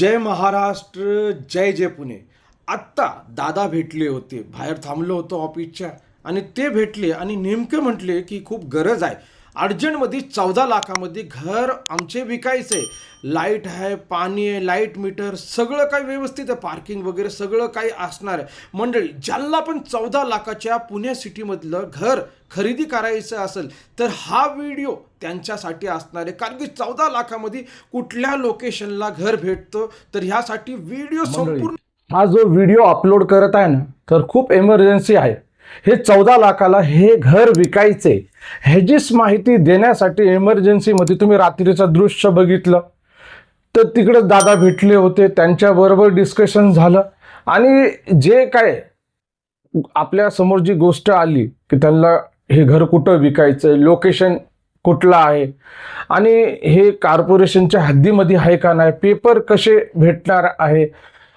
जय महाराष्ट्र जय जय पुणे. आत्ता दादा भेटले होते. बाहेर थांबलो होतो ऑफिसच्या आणि ते भेटले आणि नेमके म्हटले की खूप गरज आहे. अर्जंटमध्ये चौदा लाखामध्ये घर आमचे विकायचे. लाइट आहे पाणी आहे लाइट मीटर सगळं काही व्यवस्थित आहे. पार्किंग वगैरे सगळं काही असणार आहे. मंडळी ज्यांना पण चौदा लाखाच्या पुणे सिटीमधलं घर खरेदी करायचं असेल तर हा व्हिडिओ त्यांच्यासाठी असणार आहे. कारण की चौदा लाखामध्ये कुठल्या लोकेशनला घर भेटतं तर ह्यासाठी व्हिडिओ संपूर्ण हा जो व्हिडिओ अपलोड करत आहे ना तर खूप एमर्जन्सी आहे. हे चौदा लाखाला हे घर विकायचे. ह्याचीच माहिती देण्यासाठी इमर्जन्सीमध्ये तुम्ही रात्रीचं दृश्य बघितलं तर तिकडे दादा भेटले होते त्यांच्याबरोबर डिस्कशन झालं. आणि जे काय आपल्यासमोर जी गोष्ट आली की त्यांना हे घर कुठं विकायचं लोकेशन कुठलं आहे आणि हे कॉर्पोरेशनच्या हद्दीमध्ये आहे का नाही पेपर कसे भेटणार आहे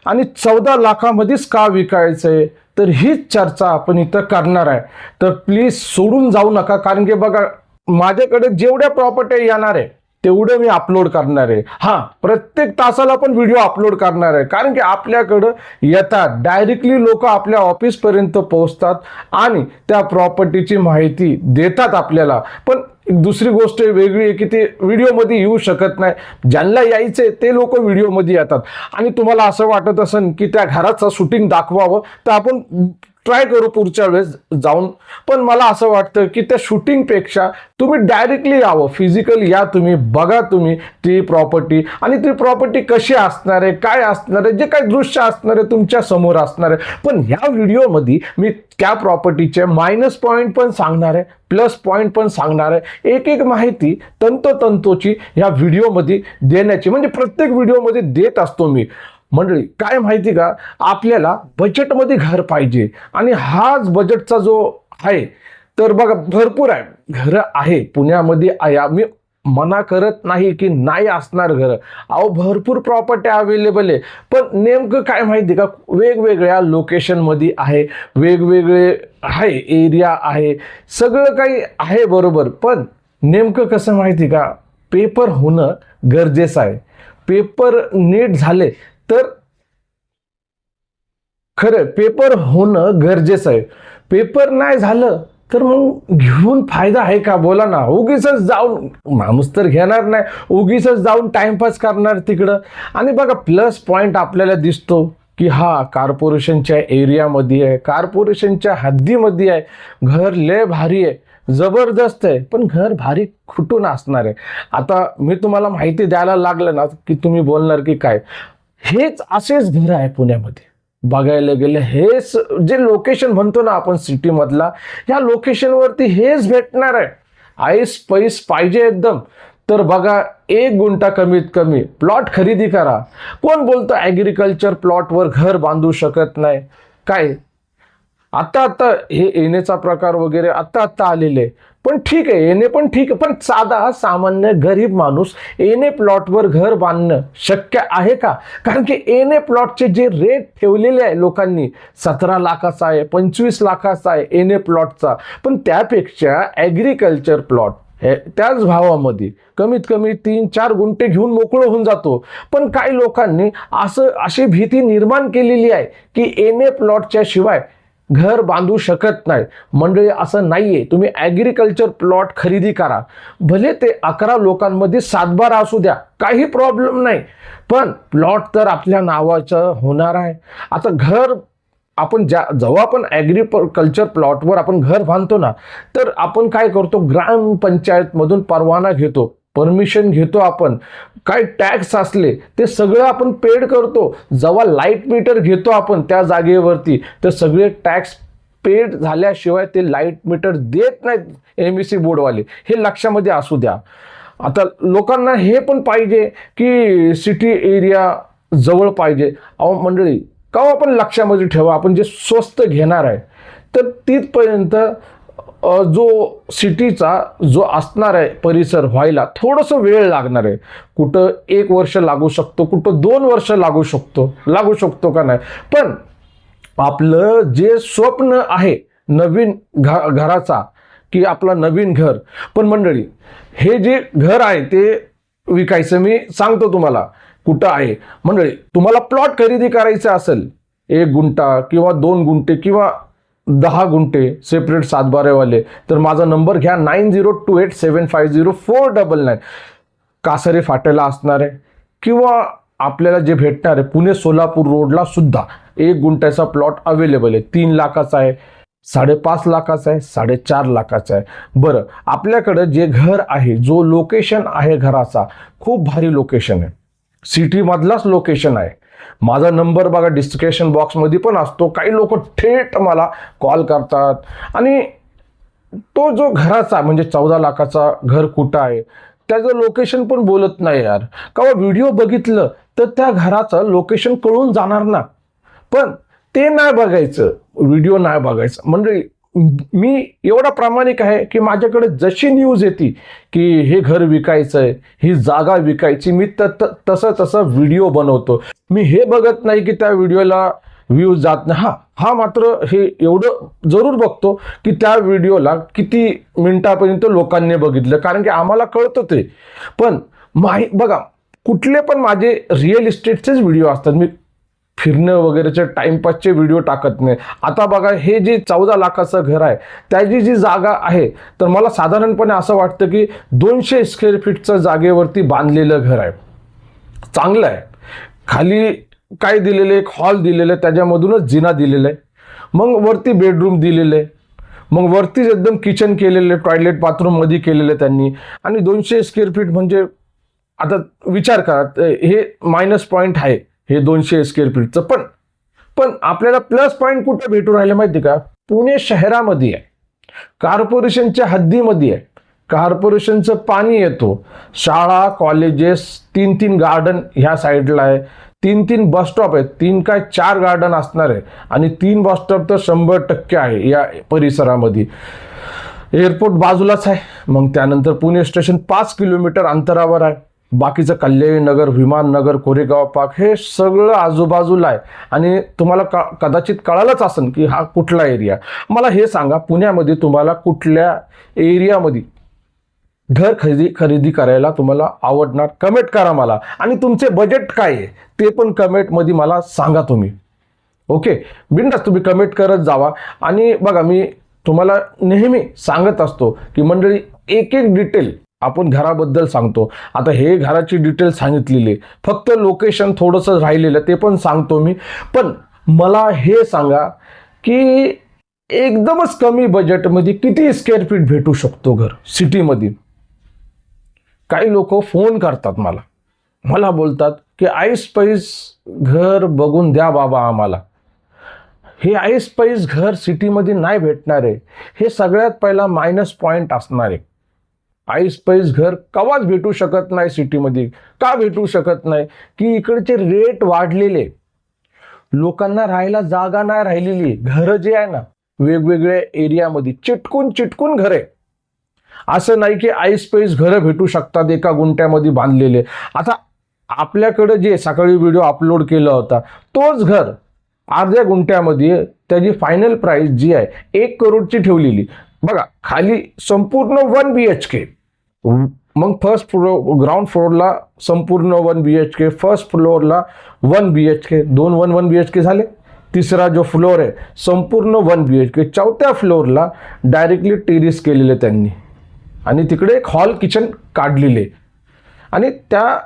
आणि चौदा लाखामध्येच का विकायचं आहे तर हीच चर्चा आपण इथं करणार आहे. तर प्लीज सोडून जाऊ नका कारण की बघा माझ्याकडे जेवढ्या प्रॉपर्टी येणार आहे तेवढं मी अपलोड करणार आहे. हां प्रत्येक तासाला पण व्हिडिओ अपलोड करणार आहे. कारण की आपल्याकडं येतात. डायरेक्टली लोक आपल्या ऑफिसपर्यंत पोहोचतात आणि त्या प्रॉपर्टीची माहिती देतात आपल्याला. पण दुसरी गोष्ट वेगळी आहे की ते व्हिडिओमध्ये येऊ शकत नाही. ज्यांना यायचे ते लोक व्हिडिओमध्ये येतात. आणि तुम्हाला असं वाटत असेल की त्या घराचं शूटिंग दाखवावं तर आपण ट्राय करू पुढच्या वेळेस जाऊन. पण मला असं वाटतं की त्या शूटिंगपेक्षा तुम्ही डायरेक्टली यावं. फिजिकल या तुम्ही बघा तुम्ही ती प्रॉपर्टी आणि ती प्रॉपर्टी कशी असणार आहे काय असणार आहे जे काय दृश्य असणार आहे तुमच्यासमोर असणार आहे. पण ह्या व्हिडिओमध्ये मी त्या प्रॉपर्टीचे मायनस पॉईंट पण सांगणार आहे प्लस पॉईंट पण सांगणार आहे. एक एक माहिती तंतोतंतोची ह्या व्हिडिओमध्ये देण्याची. म्हणजे प्रत्येक व्हिडिओमध्ये देत असतो मी. मंडळी काय माहिती का? आपल्याला बजेटमध्ये घर पाहिजे आणि हाच बजेटचा जो आहे तर बघा भरपूर आहे. घरं आहे पुण्यामध्ये आहे. मी मना करत नाही की नाही असणार घरं. अहो भरपूर प्रॉपर्टी अवेलेबल आहे. पण नेमकं काय माहिती का? वेगवेगळ्या लोकेशनमध्ये आहे वेगवेगळे आहे एरिया आहे. सगळं काही आहे बरोबर पण नेमकं कसं माहिती का? पेपर होणं गरजेचं आहे. पेपर नीट झाले तर खरं पेपर होणं गरजेचं आहे. पेपर नाही झालं तर मग घेऊन फायदा आहे का? बोला ना. उगीच जाऊन माणूस तर घेणार नाही. उगीच जाऊन टाइमपास करणार तिकडं. आणि बघा प्लस पॉईंट आपल्याला दिसतो की हा कार्पोरेशनच्या एरियामध्ये आहे. कार्पोरेशनच्या हद्दीमध्ये आहे. घर लय भारी आहे. जबरदस्त आहे. पण घर भारी खुटून असणार आहे. आता मी तुम्हाला माहिती द्यायला लागलं ना की तुम्ही बोलणार की काय? हेच असेच घर आहे पुण्यामध्ये. बघायला गेलं हेच जे लोकेशन म्हणतो ना आपण सिटीमधला या लोकेशनवरती हेच भेटणार आहे. आईस पैस पाहिजे एकदम. तर बघा एक गुंठा कमीत कमी प्लॉट खरेदी करा. कोण बोलतं ॲग्रिकल्चर प्लॉटवर घर बांधू शकत नाही? काय? आत्ता आत्ता हे येण्याचा प्रकार वगैरे आत्ता आत्ता आलेले पण ठीक आहे येणे पण ठीक आहे पण साधा सामान्य गरीब माणूस एने प्लॉटवर घर बांधणं शक्य आहे का? कारण की येणे प्लॉटचे जे रेट ठेवलेले आहे लोकांनी सतरा लाखाचा आहे पंचवीस लाखाचा आहे येणे प्लॉटचा. पण त्यापेक्षा ॲग्रिकल्चर प्लॉट हे त्याच भावामध्ये कमीत कमी तीन चार गुंठे घेऊन मोकळं होऊन जातो. पण काही लोकांनी असं अशी भीती निर्माण केलेली आहे की एन ए प्लॉटच्या शिवाय घर बांधू शकत नाही. मंडळी असं नाही आहे तुम्ही ॲग्रिकल्चर प्लॉट खरेदी करा. भले ते अकरा लोकांमध्ये सातबारा असू द्या काही प्रॉब्लेम नाही. पण प्लॉट तर आपल्या नावाचं होणार आहे. आता घर आपण ज्या जेव्हा आपण ॲग्रिकल्चर प्लॉटवर आपण घर बांधतो ना तर आपण काय करतो? ग्रामपंचायतमधून परवाना घेतो. परमिशन घेतो आपण. काय टॅक्स असले ते सगळं आपण पेड करतो. जेव्हा लाइट मीटर घेतो आपण त्या जागेवरती तर सगळे टॅक्स पेड झाल्याशिवाय ते लाइट मीटर देत नाहीत एम ई सी बोर्डवाले. हे लक्षामध्ये असू द्या. आता लोकांना हे पण पाहिजे की सिटी एरिया जवळ पाहिजे. अहो मंडळी का आपण लक्षामध्ये ठेवा आपण जे स्वस्त घेणार आहे तर तिथपर्यंत जो सिटीचा जो असणार आहे परिसर व्हायला थोडंसं वेळ लागणार आहे. कुठं एक वर्ष लागू शकतो कुठं दोन वर्ष लागू शकतो लागू शकतो का नाही. पण आपलं जे स्वप्न आहे नवीन घ घराचा की आपला नवीन घर. पण मंडळी हे जे घर आहे ते विकायचं मी सांगतो तुम्हाला. कुठं आहे? मंडळी तुम्हाला प्लॉट खरेदी करायचा असेल एक गुंठा किंवा दोन गुंठे किंवा दहा गुंठे सेपरेट सातबारेवाले. तर माझा नंबर घ्या nine zero two eight seven five zero four double nine कासरे फाट्याला असणार आहे किंवा आपल्याला जे भेटणार आहे पुणे सोलापूर रोडला सुद्धा एक गुंठ्याचा प्लॉट अवेलेबल आहे. तीन लाखाचा आहे साडेपाच लाखाचा आहे साडेचार लाखाचा आहे. बरं आपल्याकडं जे घर आहे जो लोकेशन आहे घराचा खूप भारी लोकेशन आहे. सिटीमधलाच लोकेशन आहे. माझा नंबर बघा डिस्क्रिप्शन बॉक्समध्ये पण असतो. काही लोक थेट मला कॉल करतात. आणि तो जो घराचा म्हणजे चौदा लाखाचा घर कुठं आहे त्याचं लोकेशन पण बोलत नाही यार. का व्हिडिओ बघितलं तर त्या घराचं लोकेशन कळून जाणार ना. पण ते नाही बघायचं. व्हिडिओ नाही बघायचं. म्हणजे मी एवढा प्रामाणिक आहे की माझ्याकडे जशी न्यूज येते की हे घर विकायचं आहे ही जागा विकायची मी त त- तसं तसं व्हिडिओ बनवतो. मी हे बघत नाही की त्या व्हिडिओला व्ह्यूज जात नाही. हा हा मात्र हे एवढं जरूर बघतो की त्या व्हिडिओला किती मिनिटापर्यंत लोकांनी बघितलं. कारण की आम्हाला कळतं ते. पण माही बघा कुठले पण माझे रिअल इस्टेटचेच व्हिडिओ असतात. मी फिरणं वगैरेचे टाइमपासचे व्हिडिओ टाकत नाही. आता बघा हे जे चौदा लाखाचं घर आहे त्याची जी जागा आहे तर मला साधारणपणे असं वाटतं की दोनशे स्क्वेअर फीटचं जागेवरती बांधलेलं घर आहे. चांगलं आहे. खाली काय दिलेलं आहे? एक हॉल दिलेलं आहे. त्याच्यामधूनच जिना दिलेला आहे. मग वरती बेडरूम दिलेलं आहे. मग वरतीच एकदम किचन केलेलं आहे. टॉयलेट बाथरूममध्ये केलेलं आहे त्यांनी. आणि दोनशे स्क्वेअर फीट म्हणजे आता विचार करा हे मायनस पॉईंट आहे. हे दोनशे स्क्वेअर फीटचं पण. पण आपल्याला प्लस पॉईंट कुठे भेटून राहिले माहिती का? पुणे शहरामध्ये आहे. कॉर्पोरेशनच्या हद्दीमध्ये आहे. कॉर्पोरेशनचं पाणी येतो. शाळा कॉलेजेस तीन तीन गार्डन ह्या साईडला आहे. तीन तीन बस स्टॉप आहेत. तीन काय चार गार्डन असणार आहे. आणि तीन बस स्टॉप तर शंभर टक्के आहे या परिसरामध्ये. एअरपोर्ट बाजूलाच आहे. मग त्यानंतर पुणे स्टेशन पाच किलोमीटर अंतरावर आहे. बाकीचं कल्याणी नगर विमाननगर कोरेगाव पार्क हे सगळं आजूबाजूला आहे. आणि तुम्हाला का कदाचित कळालंच असेल की हा कुठला एरिया मला हे सांगा पुण्यामध्ये तुम्हाला कुठल्या एरियामध्ये घर खरेदी खरेदी करायला तुम्हाला आवडणार? कमेंट करा मला. आणि तुमचे बजेट काय आहे? ते पण कमेंटमध्ये मला सांगा तुम्ही. ओके? बिंदास तुम्ही कमेंट करत जावा. आणि बघा मी तुम्हाला नेहमी सांगत असतो की मंडळी एक एक डिटेल आपण घराबद्दल सांगतो. आता हे घराची डिटेल सांगितलेली आहे. फक्त लोकेशन थोडंसं राहिलेलं ते पण सांगतो मी. पण मला हे सांगा की एकदमच कमी बजेटमध्ये किती स्क्वेअर फीट भेटू शकतो घर सिटीमध्ये काही लोक फोन करतात मला. मला बोलतात की आईस पैस घर बघून द्या बाबा आम्हाला. हे आईस पैस घर सिटीमध्ये नाही भेटणार आहे. हे सगळ्यात पहिला मायनस पॉईंट असणार आहे. आईस पैस घर कवाच भेटू शकत नाही सिटीमध्ये? का भेटू शकत नाही? की इकडचे रेट वाढलेले. लोकांना राहायला जागा नाही राहिलेली. घरं जे आहे ना वेगवेगळ्या एरियामध्ये चिटकून चिटकून घर आहे. असं नाही की आईस पैस घरं भेटू शकतात एका गुंट्यामध्ये बांधलेले. आता आपल्याकडे जे सकाळी व्हिडिओ अपलोड केला होता तोच घर अर्ध्या गुंट्यामध्ये त्याची फायनल प्राइस जी आहे एक करोडची ठेवलेली. बघा खाली संपूर्ण वन बी एच के मग फर्स्ट फ्लो ग्राउंड फ्लोअरला संपूर्ण one B H K first फ्लोअरला वन बी एच के दोन one one B H K झाले. तिसरा जो फ्लोअर आहे संपूर्ण वन बी एच के चौथ्या फ्लोअरला डायरेक्टली टेरिस केलेले त्यांनी. आणि तिकडे एक हॉल किचन काढलेले. आणि त्या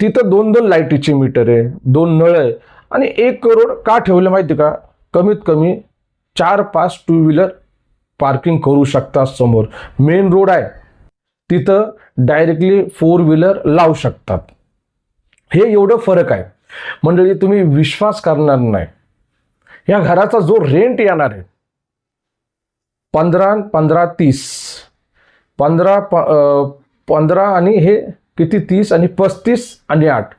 तिथं दोन दोन लाईटीचे मीटर आहे दोन नळ आहे. आणि एक करोड का ठेवलं माहिती का? कमीत कमी चार पाच टू व्हीलर पार्किंग करू शकता समोर. मेन रोड आहे. तिथं डायरेक्टली फोर व्हीलर लावू शकतात. हे एवढं फरक आहे. म्हणजे तुम्ही विश्वास करणार नाही. या घराचा जो रेंट येणार आहे पंधरा पंधरा तीस. पंधरा प पंधरा आणि हे किती? तीस आणि पस्तीस आणि आठ.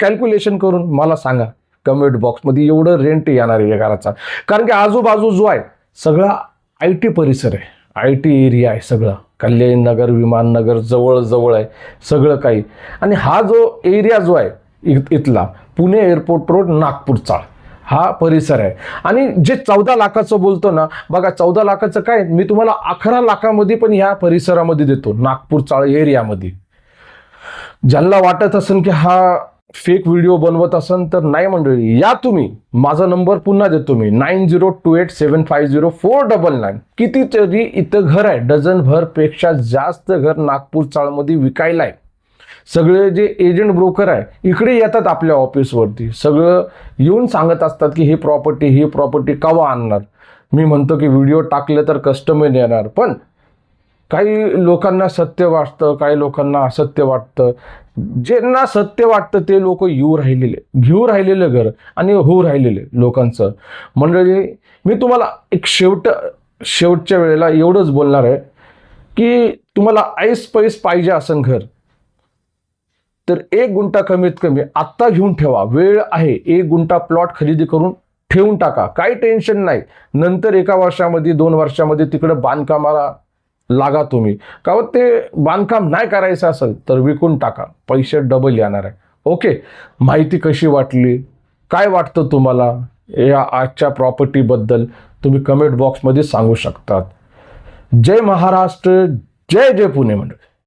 कॅल्क्युलेशन करून मला सांगा. कमेंट बॉक्समध्ये एवढं रेंट येणार आहे या घराचा. कारण की आजूबाजू जो आहे सगळा आय टी परिसर आहे. आय टी एरिया आहे सगळं. कल्याण नगर विमाननगर जवळजवळ आहे सगळं काही. आणि हा जो एरिया जो आहे इ- इथला पुणे एअरपोर्ट रोड नागपूरचा हा परिसर आहे. आणि जे चौदा लाखाचं बोलतो ना बघा चौदा लाखाचं काय मी तुम्हाला अकरा लाखामध्ये पण ह्या परिसरामध्ये देतो नागपूर चाळ एरियामध्ये. ज्यांना वाटत असेल की हा फेक व्हिडिओ बनवत असाल तर नाही मंडळी या तुम्ही. माझा नंबर पुन्हा देतो मी. Nine zero two eight seven five zero four double nine कितीतरी इथं घर आहे. डझनभरपेक्षा जास्त घर नागपूर चाळमध्ये विकायला आहे. सगळे जे एजंट ब्रोकर आहे इकडे येतात आपल्या ऑफिसवरती सगळं येऊन सांगत असतात की ही प्रॉपर्टी ही प्रॉपर्टी केव्हा आणणार? मी म्हणतो की व्हिडिओ टाकले तर कस्टमर येणार. पण काही लोकांना सत्य वाटतं काही लोकांना असत्य वाटतं. ज्यांना सत्य वाटतं ते लोक येऊ राहिलेले घेऊ राहिलेलं घर आणि होऊ राहिलेले लोकांचं. मंडळी मी तुम्हाला एक शेवट शेवटच्या वेळेला एवढंच बोलणार आहे की तुम्हाला ऐस पैस पाहिजे असं घर. तर एक गुंठा कमीत कमी आत्ता घेऊन ठेवा. वेळ आहे. एक गुंठा प्लॉट खरेदी करून ठेवून टाका. काही टेन्शन नाही. नंतर एका वर्षामध्ये दोन वर्षामध्ये तिकडं बांधकामाला लागा तुम्ही. का ते बांधकाम नाही करायचं असेल तर विकून टाका. पैसे डबल येणार आहे. ओके माहिती कशी वाटली? काय वाटतं तुम्हाला? या आजच्या प्रॉपर्टीबद्दल तुम्ही कमेंट बॉक्समध्ये सांगू शकतात. जय महाराष्ट्र जय जय पुणे मंडळी.